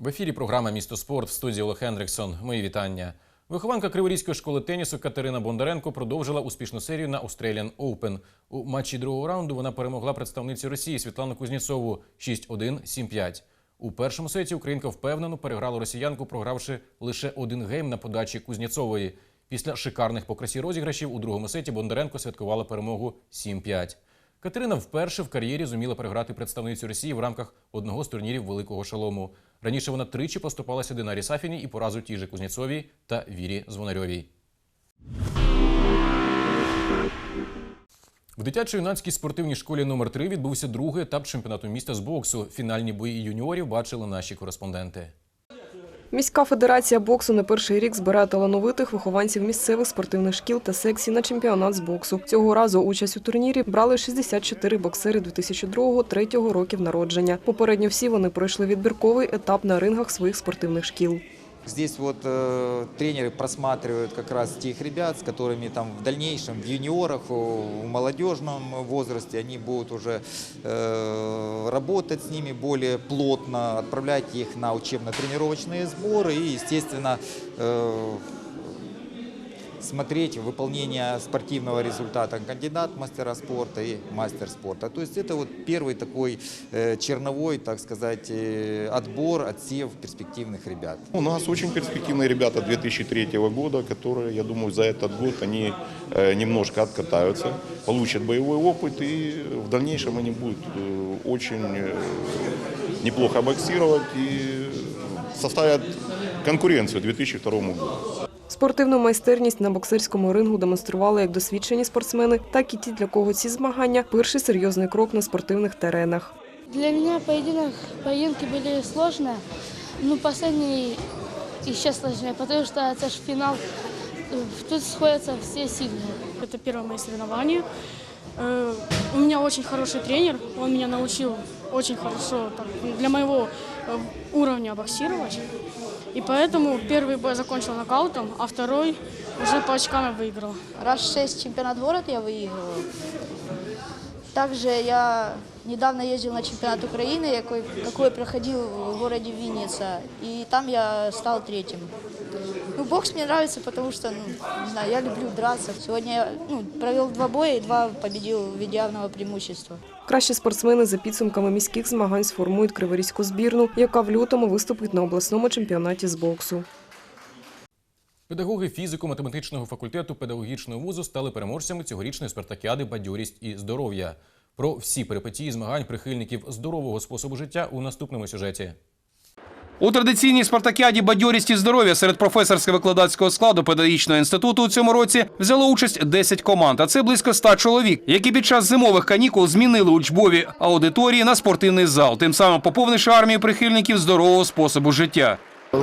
В ефірі програма Місто спорт в студії Олег Хендриксон. Мої вітання. Вихованка Криворізької школи тенісу Катерина Бондаренко продовжила успішну серію на Australian Open. У матчі другого раунду вона перемогла представницю Росії Світлану Кузнєцову 6-1-7-5. У першому сеті українка впевнено переграла росіянку, програвши лише один гейм на подачі Кузнєцової. Після шикарних по красі розіграшів у другому сеті Бондаренко святкувала перемогу 7-5. Катерина вперше в кар'єрі зуміла переграти представницю Росії в рамках одного з турнірів Великого Шалому. Раніше вона тричі поступалася Динарі Сафіні і поразу тій же Кузнєцовій та Вірі Звонарьовій. В дитячо-юнацькій спортивній школі номер 3 відбувся другий етап чемпіонату міста з боксу. Фінальні бої юніорів бачили наші кореспонденти. Міська федерація боксу не перший рік збирає талановитих вихованців місцевих спортивних шкіл та секцій на чемпіонат з боксу. Цього разу участь у турнірі брали 64 боксери 2002-2003 років народження. Попередньо всі вони пройшли відбірковий етап на рингах своїх спортивних шкіл. Здесь вот э, тренеры просматривают как раз тех ребят, с которыми там в дальнейшем, в юниорах, о, в молодежном возрасте, они будут уже э, работать с ними более плотно, отправлять их на учебно-тренировочные сборы и, естественно, э, смотреть выполнение спортивного результата кандидат мастера спорта и мастер спорта. То есть это вот первый такой э, черновой, так сказать, э, отбор, отсев перспективных ребят. У нас очень перспективные ребята 2003 года, которые, я думаю, за этот год они э, немножко откатаются, получат боевой опыт и в дальнейшем они будут очень неплохо боксировать и составят конкуренцию 2002 году. Спортивну майстерність на боксерському рингу демонстрували як досвідчені спортсмени, так і ті, для кого ці змагання перший серйозний крок на спортивних теренах. Для меня поединок, поединки были сложные, но последний еще сложнее, потому что это же финал. Тут сходятся все сильные. Это первое мое соревнование. Э, У меня очень хороший тренер, он меня научил очень хорошо так, для моего Э, уровня боксировать. И поэтому первый бой закончил нокаутом, а второй уже по очкам я выиграл. Раз шесть чемпионат города я выигрываю. Также я недавно ездил на чемпионат Украины, какой, какой проходил в городе Винница, и там я стал третьим. Ну, бокс мне нравится, потому что, ну, не знаю, я люблю драться. Сегодня я ну, провел два боя и два победил в виде явного преимущества. Кращі спортсмени за підсумками міських змагань сформують криворізьку збірну, яка в лютому виступить на обласному чемпіонаті з боксу. Педагоги фізико-математичного факультету педагогічного вузу стали переможцями цьогорічної спартакіади Бадьорість і здоров'я. Про всі перипетії змагань прихильників здорового способу життя у наступному сюжеті. У традиційній спартакіаді бадьорість і здоров'я серед професорсько-викладацького складу педагогічного інституту у цьому році взяло участь 10 команд, а це близько 100 чоловік, які під час зимових канікул змінили учбові аудиторії на спортивний зал, тим самим поповнивши армію прихильників здорового способу життя.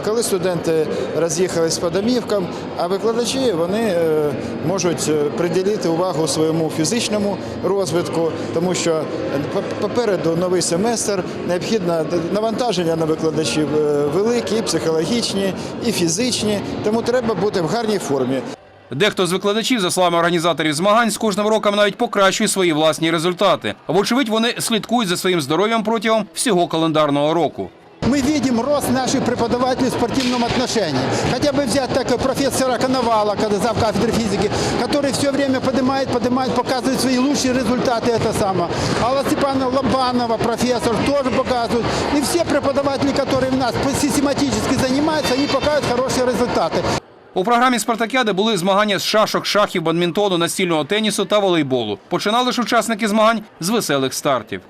Коли студенти роз'їхались по домівкам, а викладачі вони е, можуть е, приділити увагу своєму фізичному розвитку, тому що е, попереду новий семестр, необхідне навантаження на викладачів великі, і психологічні, і фізичні, тому треба бути в гарній формі. Дехто з викладачів, за словами організаторів змагань, з кожним роком навіть покращує свої власні результати. Вочевидь, вони слідкують за своїм здоров'ям протягом всього календарного року Мы видим рост наших преподавателей в спортивном отношении. Хотя бы взять так профессора Коновала, когда зав кафедры физики, который все время поднимает, поднимает, показывает свои лучшие результаты. Это самое. Алла Степановна Лобанова, профессор, тоже показывают. И все преподаватели, которые у нас систематически занимаются, они показывают хорошие результаты. У програмі Спартакіади були змагання з шашок, шахів, бадмінтону, настільного тенісу та волейболу. Починали ж учасники змагань з веселих стартів.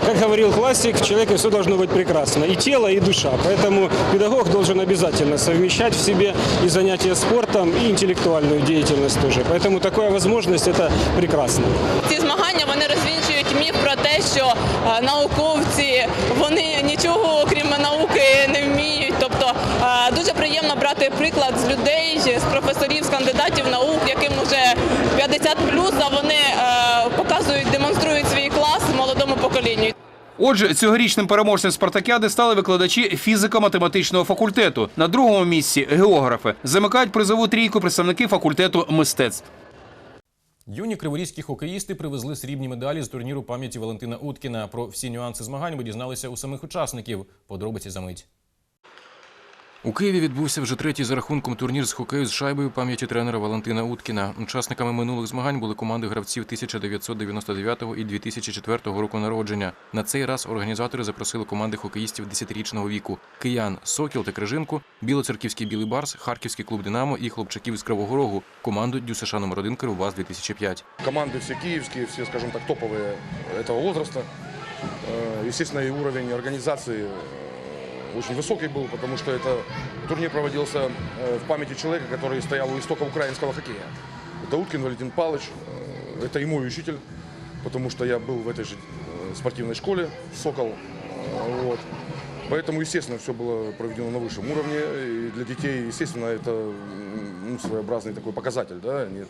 Как говорил классик, в человеке все должно быть прекрасно. И тело, и душа. Поэтому педагог должен обязательно совмещать в себе и занятия спортом, и интеллектуальную деятельность тоже. Поэтому такая возможность – это прекрасно. Ці змагання вони розвінчують міф про те, що е, науковці вони нічого окрім науки не вміють. Тобто е, дуже приємно брати приклад з людей, з професорів, з кандидатів наук, яким вже 50 а вони Отже, цьогорічним переможцем спартакіади стали викладачі фізико-математичного факультету. На другому місці географи замикають призову трійку представники факультету мистецтв. Юні криворізькі хокеїсти привезли срібні медалі з турніру пам'яті Валентина Уткіна. Про всі нюанси змагань ми дізналися у самих учасників. Подробиці за мить. У Києві відбувся вже третій за рахунком турнір з хокею з шайбою пам'яті тренера Валентина Уткіна. Учасниками минулих змагань були команди гравців 1999 і 2004 року народження. На цей раз організатори запросили команди хокеїстів 10-річного віку: киян Сокіл та Крижинку, Білоцерківський Білий Барс, Харківський клуб Динамо і хлопчаків з Кривого Рогу, команду ДЮСШ номер 1 Кривбас 2005. Команды все киевские, все, скажем так, топовые этого возраста. Э, Естественно, и уровень организации э, очень высокий был, потому что это турнир проводился э, в памяти человека, который стоял у истока украинского хоккея. Это Уткин Валентин Павлович, э, это и мой учитель, потому что я был в этой же э, спортивной школе «Сокол». Вот. Поэтому, естественно, все было проведено на высшем уровне. И для детей, естественно, это ну, своеобразный такой показатель. Да? Они,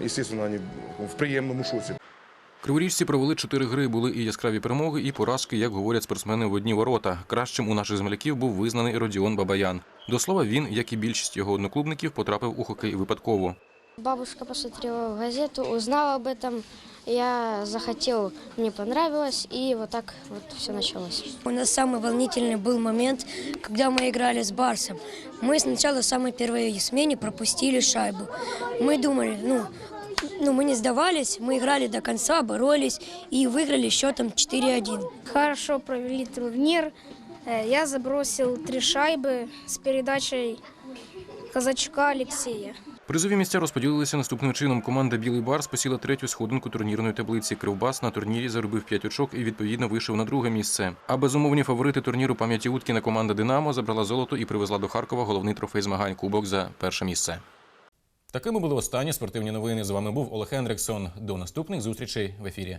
естественно, они в приемном шоці. Криворіжці провели чотири гри. Були і яскраві перемоги, і поразки, як говорять спортсмени в одні ворота. Кращим у наших земляків був визнаний Родіон Бабаян. До слова, він, як і більшість його одноклубників, потрапив у хокей випадково. Бабушка посмотрела газету, узнала об этом. Я захотел, мне понравилось, и вот так вот все началось. У нас самый волнительный был момент, когда мы играли с Барсом. Мы сначала в самой первой смене пропустили шайбу. Мы думали, ну, ну мы не сдавались, мы играли до конца, боролись и выиграли счетом 4-1. Хорошо провели турнир. Э, Я забросил три шайбы с передачей казачка Алексея. Призові місця розподілилися наступним чином. Команда Білий Барс посіла третю сходинку турнірної таблиці. Кривбас на турнірі заробив 5 очок і відповідно вийшов на друге місце. А безумовні фаворити турніру пам'яті Уткіна команда Динамо забрала золото і привезла до Харкова головний трофей змагань Кубок за перше місце. Такими були останні спортивні новини. З вами був Олег Ендриксон. До наступних зустрічей в ефірі.